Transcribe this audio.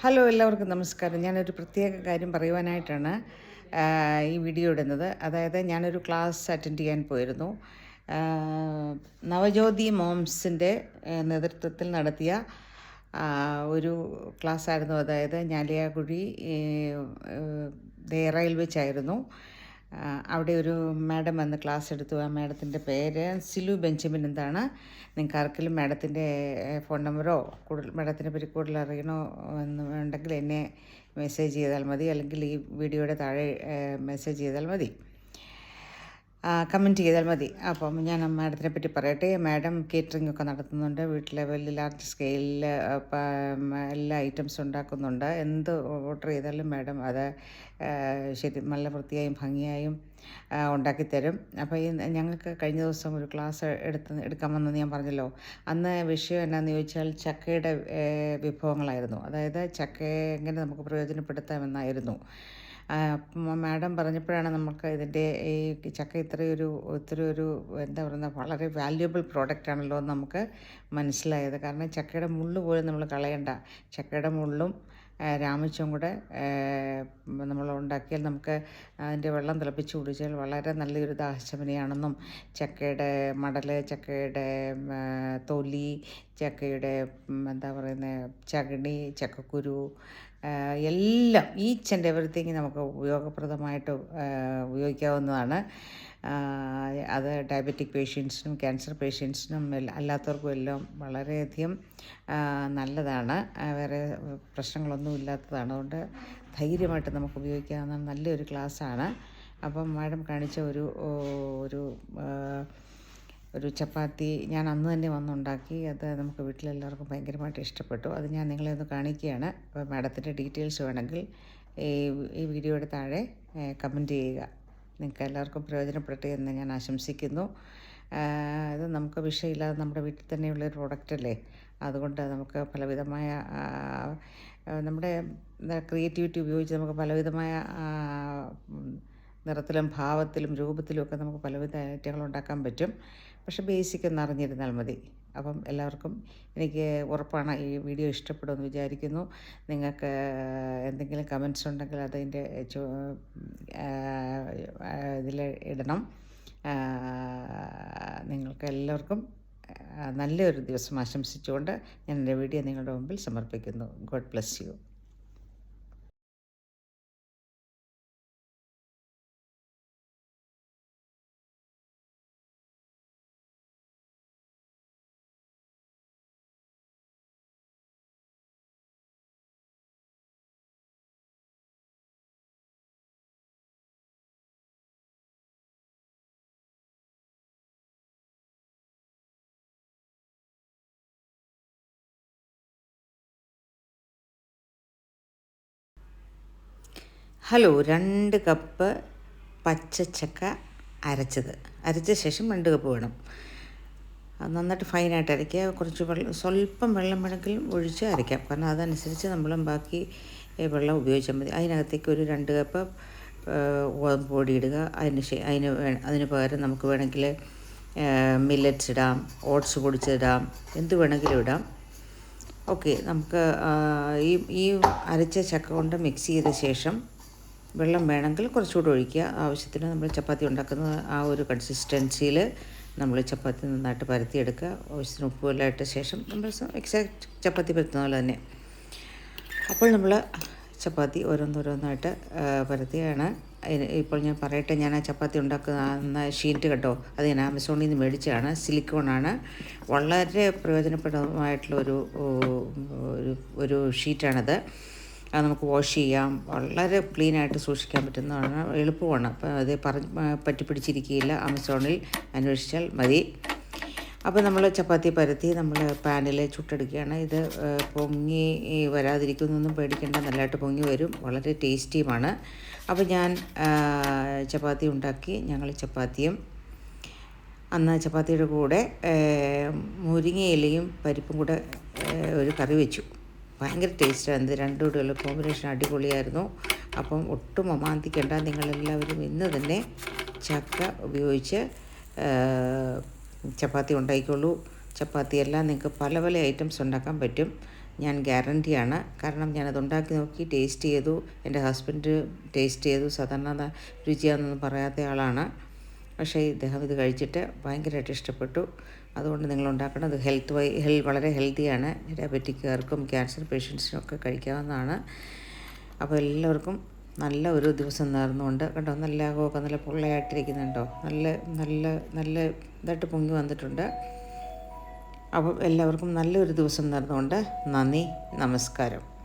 Hello എല്ലാവർക്കും നമസ്കാരം. ഞാനൊരു പ്രത്യേക കാര്യം പറയുവാനായിട്ടാണ് ഈ വീഡിയോ ഇടുന്നത്. അതായത് ഞാനൊരു ക്ലാസ് അറ്റൻഡ് ചെയ്യാൻ പോയിരുന്നു. നവജ്യോതി മോംസിന്റെ നേതൃത്വത്തിൽ നടത്തിയ ഒരു ക്ലാസ് ആയിരുന്നു അതായത് ഞാലിയാകുഴി ദേറയിൽ വെച്ചായിരുന്നു അവിടെ ഒരു മാഡം വന്ന് ക്ലാസ് എടുത്തു. ആ മാഡത്തിന്റെ പേര് സിലു ബെഞ്ചമിൻ എന്താണ് നിങ്ങൾക്ക് ആർക്കെങ്കിലും മാഡത്തിന്റെ ഫോൺ നമ്പറോ കൂടുതൽ മാഡത്തിനെ പറ്റി കൂടുതൽ അറിയണോ എന്ന് ഉണ്ടെങ്കിൽ എന്നെ മെസ്സേജ് ചെയ്താൽ മതി. അല്ലെങ്കിൽ ഈ വീഡിയോയുടെ താഴെ മെസ്സേജ് ചെയ്താൽ മതി. കമന്റ് ചെയ്താൽ മതി. അപ്പം ഞാൻ മാഡത്തിനെ പറ്റി പറയട്ടെ. മാഡം കേറ്ററിംഗ് ഒക്കെ നടത്തുന്നുണ്ട്. വീട്ടിലെ വലിയ ലാർജ് സ്കെയിലിൽ എല്ലാ ഐറ്റംസ് ഉണ്ടാക്കുന്നുണ്ട്. എന്ത് ഓർഡർ ചെയ്താലും മാഡം അത് ശരി നല്ല വൃത്തിയായും ഭംഗിയായും ഉണ്ടാക്കിത്തരും. അപ്പോൾ ഈ ഞങ്ങൾക്ക് കഴിഞ്ഞ ദിവസം ഒരു ക്ലാസ് എടുത്ത് എടുക്കാമെന്ന് ഞാൻ പറഞ്ഞല്ലോ. അന്ന് വിഷയം എന്നാന്ന് ചോദിച്ചാൽ ചക്കയുടെ വിഭവങ്ങളായിരുന്നു. അതായത് ചക്ക എങ്ങനെ നമുക്ക് പ്രയോജനപ്പെടുത്താമെന്നായിരുന്നു. മാഡം പറഞ്ഞപ്പോഴാണ് നമുക്ക് ഇതിന്റെ ഈ ചക്ക ഇത്രയൊരു ഇത്രയൊരു എന്താ പറയുന്നത് വളരെ വാല്യുബിൾ പ്രോഡക്റ്റ് ആണല്ലോ എന്ന് നമുക്ക് മനസ്സിലായത്. കാരണം ചക്കയുടെ മുള്ള് പോലും നമ്മൾ കളയണ്ട. ചക്കയുടെ മുള്ളും രാമിച്ചും കൂടെ നമ്മൾ ഉണ്ടാക്കിയാൽ നമുക്ക് അതിന്റെ വെള്ളം തിളപ്പിച്ച് കുടിച്ചാൽ വളരെ നല്ലൊരു ദാഹശമനിയാണെന്നും ചക്കയുടെ മടൽ ചക്കയുടെ തൊലി ചക്കയുടെ എന്താ പറയുന്നത് ചകിണി ചക്കക്കുരു എല്ലാം ഈച്ച് ആൻഡ് എവറിത്തിങ് നമുക്ക് ഉപയോഗപ്രദമായിട്ട് ഉപയോഗിക്കാവുന്നതാണ്. അത് ഡയബറ്റിക് പേഷ്യൻസിനും ക്യാൻസർ പേഷ്യൻസിനും അല്ലാത്തവർക്കും എല്ലാം വളരെയധികം നല്ലതാണ്. വേറെ പ്രശ്നങ്ങളൊന്നും ഇല്ലാത്തതാണ്. അതുകൊണ്ട് ധൈര്യമായിട്ട് നമുക്ക് ഉപയോഗിക്കാവുന്ന നല്ലൊരു ക്ലാസ്സാണ്. അപ്പം മാഡം കാണിച്ച ഒരു ഒരു ഒരു ചപ്പാത്തി ഞാൻ അന്ന് തന്നെ വന്നുണ്ടാക്കി. അത് നമുക്ക് വീട്ടിലെല്ലാവർക്കും ഭയങ്കരമായിട്ട് ഇഷ്ടപ്പെട്ടു. അത് ഞാൻ നിങ്ങളെ ഒന്ന് കാണിക്കുകയാണ്. അപ്പോൾ മാഡത്തിന്റെ ഡീറ്റെയിൽസ് വേണമെങ്കിൽ ഈ വീഡിയോയുടെ താഴെ കമന്റ് ചെയ്യുക. നിങ്ങൾക്ക് എല്ലാവർക്കും പ്രയോജനപ്പെടട്ടെ എന്ന് ഞാൻ ആശംസിക്കുന്നു. ഇത് നമുക്ക് വിഷയമില്ലാതെ നമ്മുടെ വീട്ടിൽ തന്നെയുള്ള ഒരു പ്രോഡക്റ്റ് അല്ലേ? അതുകൊണ്ട് നമുക്ക് പലവിധമായ നമ്മുടെ ക്രിയേറ്റിവിറ്റി ഉപയോഗിച്ച് നമുക്ക് പലവിധമായ നിറത്തിലും ഭാവത്തിലും രൂപത്തിലും ഒക്കെ നമുക്ക് പലവിധ ഐറ്റങ്ങൾ ഉണ്ടാക്കാൻ പറ്റും. പക്ഷെ ബേസിക് ഒന്ന് അറിഞ്ഞിരുന്നാൽ മതി. അപ്പം എല്ലാവർക്കും എനിക്ക് ഉറപ്പാണ് ഈ വീഡിയോ ഇഷ്ടപ്പെടുമെന്ന് വിചാരിക്കുന്നു. നിങ്ങൾക്ക് എന്തെങ്കിലും കമൻസ് ഉണ്ടെങ്കിൽ അതിന്റെ ഇതിൽ ഇടണം. നിങ്ങൾക്ക് എല്ലാവർക്കും നല്ലൊരു ദിവസം ആശംസിച്ചുകൊണ്ട് ഞാൻ എന്റെ വീഡിയോ നിങ്ങളുടെ മുമ്പിൽ സമർപ്പിക്കുന്നു. ഗോഡ് ബ്ലസ് യു ഹലോ രണ്ട് കപ്പ് പച്ചച്ചക്ക അരച്ചത്. അരച്ച ശേഷം രണ്ട് കപ്പ് വേണം. അത് നന്നായിട്ട് ഫൈനായിട്ട് അരയ്ക്കുക. കുറച്ച് വെള്ളം സ്വല്പം വെള്ളം വേണമെങ്കിലും ഒഴിച്ച് അരയ്ക്കാം. കാരണം അതനുസരിച്ച് നമ്മൾ ബാക്കി വെള്ളം ഉപയോഗിച്ചാൽ മതി. അതിനകത്തേക്ക് ഒരു രണ്ട് കപ്പ് ഗോതമ്പ് പൊടി ഇടുക. അതിന് അതിന് അതിന് പകരം നമുക്ക് വേണമെങ്കിൽ മില്ലറ്റ്സ് ഇടാം. ഓട്സ് പൊടിച്ചിടാം എന്ത് വേണമെങ്കിലും ഇടാം. ഓക്കെ നമുക്ക് ഈ ഈ അരച്ച ചക്ക കൊണ്ട് മിക്സ് ചെയ്ത ശേഷം വെള്ളം വേണമെങ്കിൽ കുറച്ചുകൂടെ ഒഴിക്കുക. ആവശ്യത്തിന് നമ്മൾ ചപ്പാത്തി ഉണ്ടാക്കുന്ന ആ ഒരു കൺസിസ്റ്റൻസിയിൽ നമ്മൾ ചപ്പാത്തി നന്നായിട്ട് പരത്തിയെടുക്കുക. ആവശ്യത്തിന് ഉപ്പുമെല്ലാം ഇട്ട ശേഷം നമ്മൾ എക്സാക്ട് ചപ്പാത്തി പരത്തുന്ന പോലെ തന്നെ. അപ്പോൾ നമ്മൾ ചപ്പാത്തി ഓരോന്നോരോന്നായിട്ട് പരത്തിയാണ് ഇപ്പോൾ ഞാൻ പറയട്ടെ ഞാൻ ആ ചപ്പാത്തി ഉണ്ടാക്കുന്ന ഷീറ്റ് കേട്ടോ അത് ഞാൻ ആമസോണിൽ നിന്ന് മേടിച്ചതാണ്. സിലിക്കോണാണ് വളരെ പ്രയോജനപ്രദമായിട്ടുള്ള ഒരു ഒരു ഒരു ഷീറ്റാണത് അത് നമുക്ക് വാഷ് ചെയ്യാം. വളരെ ക്ലീനായിട്ട് സൂക്ഷിക്കാൻ പറ്റുന്നതാണ്. എളുപ്പമാണ്. അപ്പോൾ അത് പറഞ്ഞ് പിടിച്ചിരിക്കുകയില്ല ആമസോണിൽ അന്വേഷിച്ചാൽ മതി. അപ്പോൾ നമ്മൾ ചപ്പാത്തി പരത്തി നമ്മൾ പാനിൽ ചുട്ടെടുക്കുകയാണ്. ഇത് പൊങ്ങി വരാതിരിക്കുന്നൊന്നും പേടിക്കേണ്ട. നല്ലതായിട്ട് പൊങ്ങി വരും. വളരെ ടേസ്റ്റിയുമാണ്. അപ്പോൾ ഞാൻ ചപ്പാത്തി ഉണ്ടാക്കി. ഞങ്ങൾ ചപ്പാത്തിയും അന്ന് ചപ്പാത്തിയുടെ കൂടെ മുരിങ്ങയിലയും പരിപ്പും കൂടെ ഒരു കറി വെച്ചു. ഭയങ്കര ടേസ്റ്റ് ആയിരുന്നു. രണ്ടും കൂടെയുള്ള കോമ്പിനേഷൻ അടിപൊളിയായിരുന്നു. അപ്പം ഒട്ടും അമാന്തിക്കേണ്ട. നിങ്ങളെല്ലാവരും ഇന്ന് തന്നെ ചക്ക ഉപയോഗിച്ച് ചപ്പാത്തി ഉണ്ടാക്കിക്കോളൂ. ചപ്പാത്തിയെല്ലാം നിങ്ങൾക്ക് പല പല ഐറ്റംസ് ഉണ്ടാക്കാൻ പറ്റും. ഞാൻ ഗ്യാരണ്ടിയാണ് കാരണം ഞാനത് ഉണ്ടാക്കി നോക്കി ടേസ്റ്റ് ചെയ്തു. എന്റെ ഹസ്ബൻഡ് ടേസ്റ്റ് ചെയ്തു. സാധാരണ രുചിയാണെന്നൊന്നും പറയാത്ത ആളാണ്. പക്ഷേ ഇദ്ദേഹം ഇത് കഴിച്ചിട്ട് ഭയങ്കരമായിട്ട് ഇഷ്ടപ്പെട്ടു. അതുകൊണ്ട് നിങ്ങൾ ഉണ്ടാക്കണം അത് ഹെൽത്ത് വൈ ഹെൽ വളരെ ഹെൽത്തിയാണ് ഡയബറ്റിക്കാർക്കും ക്യാൻസർ പേഷ്യൻസിനും ഒക്കെ കഴിക്കാവുന്നതാണ്. അപ്പോൾ എല്ലാവർക്കും നല്ല ഒരു ദിവസം നേർന്നുകൊണ്ട് കണ്ടോ? നല്ല കോക്ക നല്ല പൊള്ളയായിട്ടിരിക്കുന്നുണ്ടോ? നല്ല നല്ല നല്ല ഇതായിട്ട് പൊങ്ങി വന്നിട്ടുണ്ട്. അപ്പം എല്ലാവർക്കും നല്ലൊരു ദിവസം നേർന്നുകൊണ്ട് നന്ദി നമസ്കാരം.